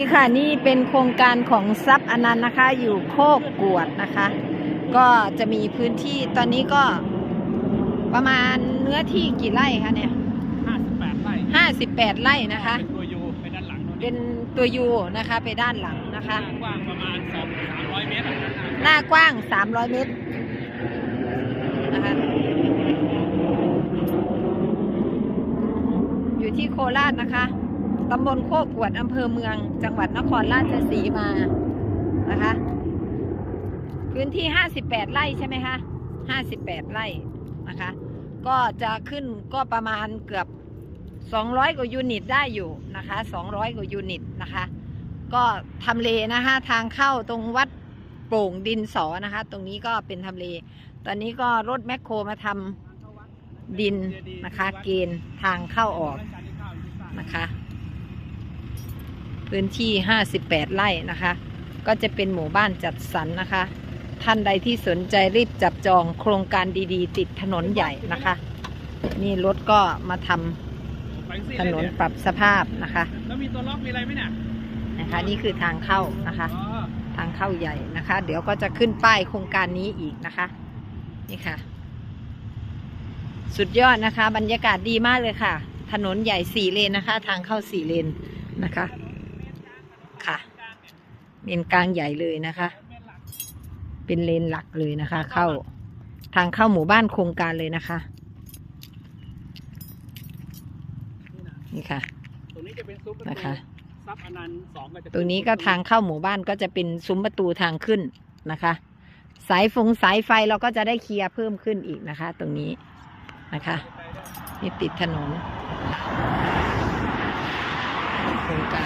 นี่ค่ะนี่เป็นโครงการของทรัพย์อนันต์นะคะ อยู่โคกกวดนะคะ ก็จะมีพื้นที่ตอนนี้ก็ประมาณเนื้อที่กี่ไร่คะเนี่ย58ไร่ห้าสิบแปดไร่นะคะ เป็นตัวยูไปด้านหลังโน่นเป็นตัวยูนะคะไปด้านหลังนะคะกว้างประมาณ2 300เมตรอะหน้ากว้าง 300 เมตรนะคะอยู่ที่โคราชนะคะ ตำบลโคกกวดอำเภอเมือง จังหวัดนครราชสีมานะคะ พื้นที่ 58 ไร่ใช่ไหมคะ58 ไร่นะคะ ก็จะขึ้นก็ประมาณเกือบ 200 กว่ายูนิตได้อยู่นะคะ 200 กว่ายูนิตนะคะ ก็ทำเลนะคะ ทางเข้าตรงวัดโป่งดินสอนะคะ ตรงนี้ก็เป็นทำเล ตอนนี้ก็รถแมคโครมาทำดินนะคะ เกณฑ์ทางเข้าออกนะคะ พื้นที่ 58 ไร่นะคะ ก็จะเป็นหมู่บ้านจัดสรรนะคะ ท่านใดที่สนใจรีบจับจองโครงการดีๆ ติดถนนใหญ่นะคะ นี่รถก็มาทำไปสิถนนปรับสภาพนะคะ แล้วมีตัวล็อกมีอะไรไหมเนี่ยนะคะนี่คือทางเข้านะคะอ๋อทางเข้าใหญ่นะคะ เดี๋ยวก็จะขึ้นป้ายโครงการนี้อีกนะคะ นี่ค่ะ สุดยอดนะคะ บรรยากาศดีมากเลยค่ะ ถนนใหญ่สี่เลนนะคะ ทางเข้าสี่เลนนะคะ ค่ะ เลนกลางใหญ่เลยนะคะ เป็นเลนหลักเลยนะคะ เข้าทางเข้าหมู่บ้านโครงการเลยนะคะ นี่ค่ะ ตรงนี้จะเป็นซุ้มประตูนะคะ ซับอนันต์สองก็จะตรงนี้ก็ทางเข้าหมู่บ้านก็จะเป็นซุ้มประตูทางขึ้นนะคะ สายฟงสายไฟเราก็จะได้เคลียร์เพิ่มขึ้นอีกนะคะ ตรงนี้นะคะ นี่ติดถนนโครงการ